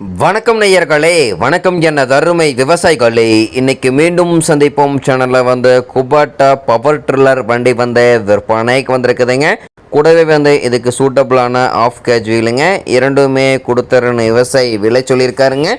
வணக்கம் நேயர்களே வணக்கம் என்ன தருமை விவசாயிகளே. இன்னைக்கு மீண்டும் சந்திப்போம். சேனலில் வந்து குபாட்டா பவர் ட்ரில்லர் வண்டி வந்து விற்பனைக்கு வந்திருக்குதுங்க. கூடவே வந்து இதுக்கு சூட்டபிளான ஆஃப் கேஜ் வீலுங்க இரண்டுமே கொடுத்துருன்னு விவசாயி விலை சொல்லியிருக்காருங்க.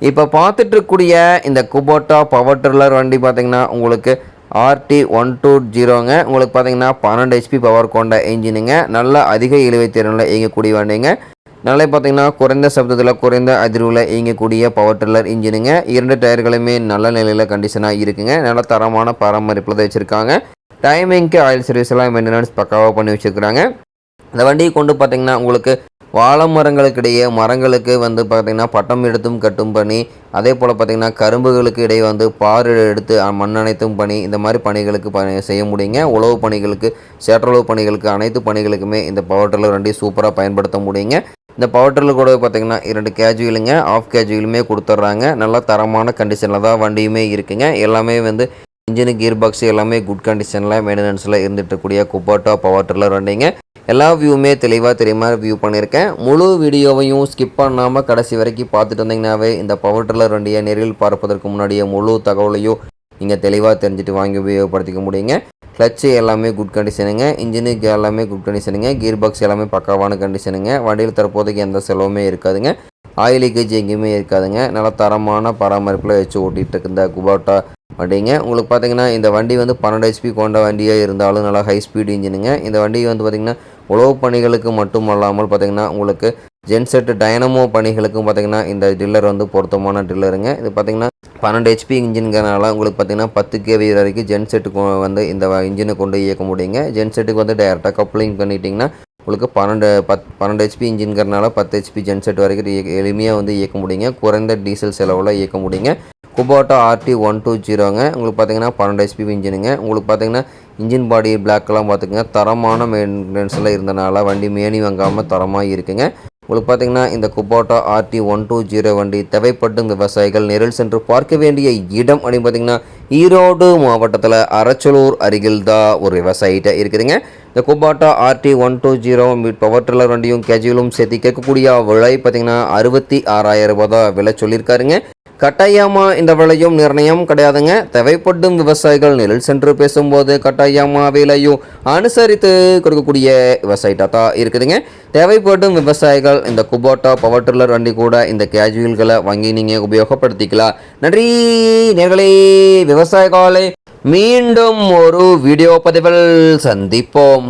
இப்போ பார்த்துட்ருக்கூடிய இந்த குபோட்டா பவர் ட்ரில்லர் வண்டி பார்த்தீங்கன்னா உங்களுக்கு ஆர்டி ஒன் டூ ஜீரோங்க உங்களுக்கு பார்த்தீங்கன்னா பன்னெண்டு ஹெச்பி பவர் கொண்ட இன்ஜினுங்க நல்ல அதிக இழுவை திறனில் இயங்கக்கூடிய வண்டிங்க. நல்லா பார்த்தீங்கன்னா குறைந்த சப்தத்தில் குறைந்த அதிர்வில் இயங்கக்கூடிய பவர் ட்ரில்லர் இன்ஜினுங்க இரண்டு டயர்களுமே நல்ல நிலையில் கண்டிஷனாக இருக்குங்க. நல்ல தரமான பராமரிப்பில் தான் வச்சுருக்காங்க. டைமிங்க்கு ஆயில் சர்வீஸ் எல்லாம் மெயின்டெனன்ஸ் பக்காவாக பண்ணி வச்சுருக்குறாங்க. இந்த வண்டியை கொண்டு பார்த்தீங்கன்னா உங்களுக்கு வாழை மரங்களுக்கிடையே மரங்களுக்கு வந்து பார்த்திங்கன்னா பட்டம் எடுத்தும் கட்டும் பணி அதே போல் பார்த்திங்கன்னா கரும்புகளுக்கு இடையே வந்து பார் எடுத்து மண்ணனைத்தும் மண் பணி இந்த மாதிரி பணிகளுக்கு ப செய்ய முடியுங்க. உழவு பணிகளுக்கு சேற்றுழவு பணிகளுக்கு அனைத்து பணிகளுக்குமே இந்த பவர் டில்லர் ரெண்டையும் சூப்பராக பயன்படுத்த முடியுங்க. இந்த பவர் டில்லர் கூட பார்த்திங்கன்னா இரண்டு கேஜுவலுங்க ஆஃப் கேஜுவலுமே கொடுத்துட்றாங்க. நல்லா தரமான கண்டிஷனில் தான் வண்டியுமே இருக்குங்க. எல்லாமே வந்து இன்ஜினு கியர் பாக்ஸ் எல்லாமே குட் கண்டிஷனில் மெயின்டெனன்ஸில் இருந்துட்டு குப்பாட்டோ குப்பாட்டா பவர் டில்லர் வண்டிங்க எல்லா வியூவுமே தெளிவாக தெரியுமா வியூ பண்ணியிருக்கேன் முழு வீடியோவையும் ஸ்கிப் பண்ணாமல் கடைசி வரைக்கும் பார்த்துட்டு வந்தீங்கன்னாவே இந்த பவர் டில்லர் வண்டியை நேரில் பார்ப்பதற்கு முன்னாடியே முழு தகவலையும் நீங்கள் தெளிவாக தெரிஞ்சுட்டு வாங்கி உபயோகப்படுத்திக்க முடியுங்க. கிளச்சு எல்லாமே குட் கண்டிஷனுங்க இன்ஜினு எல்லாமே குட் கண்டிஷனுங்க கியர் பாக்ஸ் எல்லாமே பக்காவான கண்டிஷனுங்க வண்டியில் தற்போதைக்கு எந்த செலவுமே இருக்காதுங்க. ஆயில் லீக்கேஜ் எங்கேயுமே இருக்காதுங்க. நல்ல தரமான பராமரிப்பில் வச்சு ஓட்டிகிட்டு இருந்த இந்த குபாட்டா வண்டிங்க. உங்களுக்கு பார்த்தீங்கன்னா இந்த வண்டி வந்து பன்னெண்டு ஹெச்பி கொண்ட வண்டியாக இருந்தாலும் நல்லா ஹை ஸ்பீட் இன்ஜினுங்க இந்த வண்டி வந்து பார்த்திங்கன்னா உழவு பணிகளுக்கு மட்டும் அல்லாமல் பார்த்திங்கன்னா உங்களுக்கு ஜென்செட் டைனமோ பணிகளுக்கும் பார்த்திங்கன்னா இந்த டில்லர் வந்து பொருத்தமான டில்லருங்க இது பார்த்திங்கன்னா பன்னெண்டு ஹெச்பி இன்ஜின்கிறனால உங்களுக்கு பார்த்திங்கன்னா பத்து கேவி வரைக்கும் ஜென்செட்டுக்கு வந்து இந்த இன்ஜினை கொண்டு இயக்க முடியுங்க. ஜென்செட்டுக்கு வந்து டேரெக்டாக கப்ளிங் பண்ணிட்டீங்கன்னா உங்களுக்கு பன்னெண்டு பத் பன்னெண்டு ஹெச்பி இன்ஜின்கிறனால பத்து ஹெச்பி ஜென்செட் வரைக்கும் எளிமையாக வந்து இயக்க முடியுங்க. குறைந்த டீசல் செலவில் இயக்க முடியுங்க. குபோட்டா ஆர்டி ஒன் டூ ஜீரோங்க உங்களுக்கு பார்த்தீங்கன்னா பன்னெண்டு எஸ்பி இன்ஜினுங்க. உங்களுக்கு பார்த்தீங்கன்னா இன்ஜின் பாடி பிளாக்லாம் பார்த்துக்கங்க. தரமான மெயின்டெனன்ஸில் இருந்தனால வண்டி மேனி வாங்காமல் தரமாக இருக்குங்க. உங்களுக்கு பார்த்தீங்கன்னா இந்த Kubota RT one two zero வண்டி தேவைப்படும் விவசாயிகள் நேரில் சென்று பார்க்க வேண்டிய இடம் அப்படின்னு பார்த்தீங்கன்னா ஈரோடு மாவட்டத்தில் அரச்சலூர் அருகில் தான் ஒரு விவசாயிகிட்ட இருக்குதுங்க. இந்த Kubota RT one two zero power tiller வண்டியும் கேஜுவலும் சேர்த்து கேட்கக்கூடிய விலை பார்த்தீங்கன்னா அறுபத்தி ஆறாயிரம் ரூபாய் தான் விலை சொல்லியிருக்காருங்க. கட்டாயமா இந்த விலையும் நிர்ணயம் கிடையாதுங்க. தேவைப்படும் விவசாயிகள் நிழல் சென்று பேசும்போது கட்டாயமா விலையும் அனுசரித்து கொடுக்கக்கூடிய விவசாயிட்டா தான் இருக்குதுங்க. தேவைப்படும் விவசாயிகள் இந்த குபோட்டா பவர் டில்லர் வண்டி கூட இந்த கேஜுவல்களை வாங்கி நீங்கள் உபயோகப்படுத்திக்கலாம். நன்றி நேர்களே விவசாயிகளே மீண்டும் ஒரு வீடியோ பதிவில் சந்திப்போம்.